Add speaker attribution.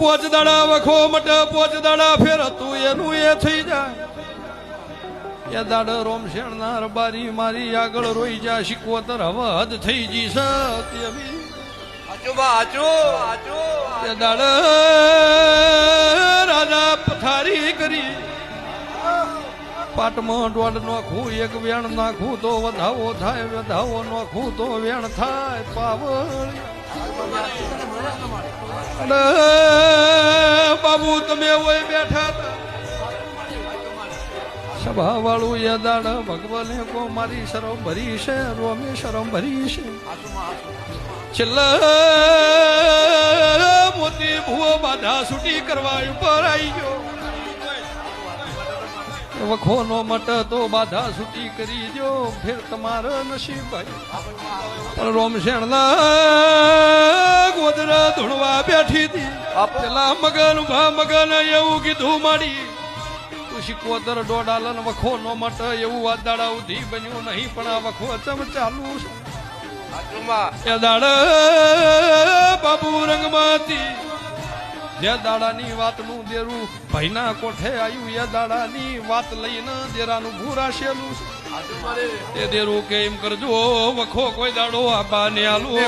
Speaker 1: પોચ દાડા વખો મટ પોચ દાડા ફેર તું એનું એ થઈ જાય. એ દાડ રોમ શેણના રબારી મારી આગળ રોઈ જા શીખવતર હવે હદ થઈ જી એ દાડ રાજા પથારી કરી. પાટમાં દોડ નાખું એક વેણ નાખું તો વધાવો થાય વધાવો નાખું તો વેણ થાય પાવળ. બાબુ, તમે હોય બેઠા સભા વાળું યદાડ દાડ ભગવાને કો મારી શરમ ભરી છે, રોમે શરમ ભરી છે. છેલ્લા મોતી ભૂવો બાધા છૂટી કરવા ઉપર આવી ગયો. વખો નો મટ તો બાધા છૂટી કરી દો ફેર તમારો નસીબ ભાઈ. પણ રોમશેણ ના ગોદરા ધૂણવા બેઠી હતી. પેલા મગન ભા મગન એવું કીધું માડી. તું દોડાલન વખો નો મટ એવું આ દાડા ઉધી બન્યું નહીં પણ આ વખો ચમ ચાલુ છે. એ દાડ બાબુ રંગમાંથી જે દાડાની વાતનું દેરું ભાઈના કોઠે આવ્યું એ દાડાની વાત લઈને દેરાનું ભૂરાશેલું છે. એ દેરું કે એમ કરજો વખો કોઈ દાડો આબા ને આલું